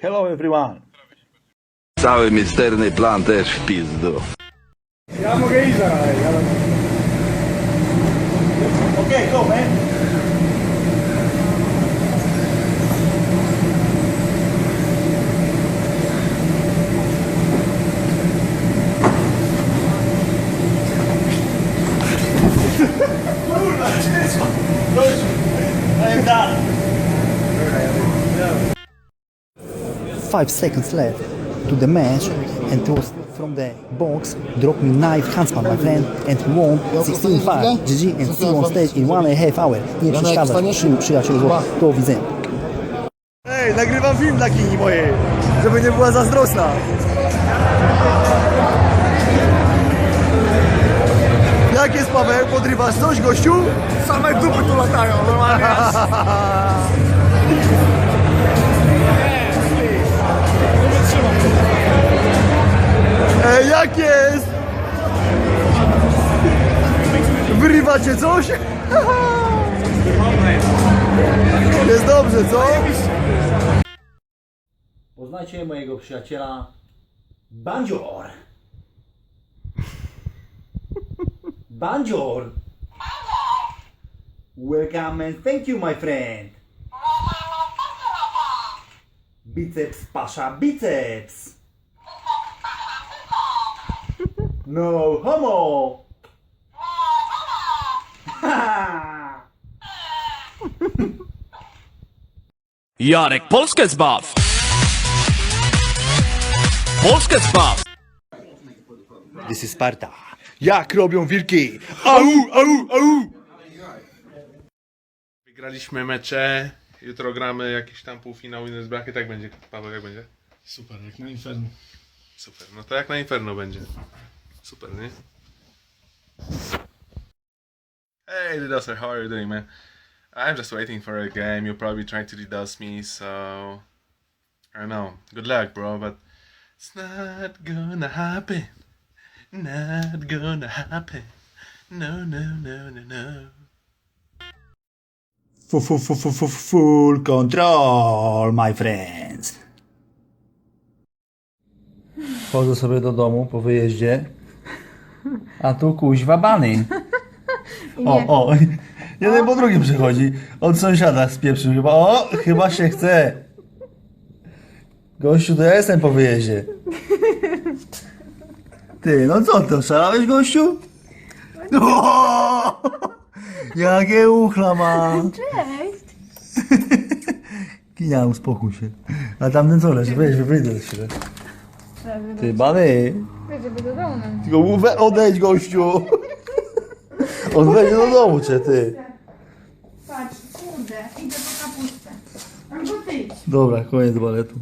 Hello everyone. Cały misterny plan też w pizdu. Ja mogę iść zaraz, ale... Okej, go five seconds left to the match and was from the box dropped me knife handspan my friend and won 16-5 GG and see on stage in one and a half hour nie przeszkadzać przy, przyjacielu do widzenia Ej, nagrywam film dla kini mojej, żeby nie była zazdrosna. Jak jest Paweł? Podrywasz coś, gościu? Same dupy tu latają, normalnie. Wyrywacie coś? Jest dobrze, co? Poznajcie mojego przyjaciela Bandzior Bandzior Welcome and thank you my friend Biceps pasza biceps No homo! Jarek Polskę zbaw! Polskę zbaw! This is Sparta. Jak robią wilki? Au, au, au! Wygraliśmy mecze, jutro gramy jakiś tam półfinał inny z brachy, tak będzie. Paweł, jak będzie? Super, jak na Inferno. Super, no to jak na Inferno będzie. Super, nie? Hey, Didoser, how are you doing, man? I'm just waiting for a game. You're probably trying to DDoS me, so... I don't know. Good luck, bro, but... It's not gonna happen. Not gonna happen. No, no, no, no, no. Fu- fu- fu- fu- fu- Full control, my friends. Wchodzę sobie do domu po wyjeździe, a tu kuźwa bany. O, o, jeden po drugim przychodzi. Od sąsiada spieprzył chyba. O, chyba się chce. Gościu, to ja jestem po wyjeździe. Ty, no co to, szalałeś gościu? O! Jakie uchla ma! Cześć! Kinia, uspokój się. A tamten co leży? Weź, wyjdę z siebie. Ty, bany! Żeby do domu. Tylko odejdź, gościu! On wejdzie do domu, czy ty? Patrz, kurde, idę po kapustę. Albo ty. Dobra, koniec baletu.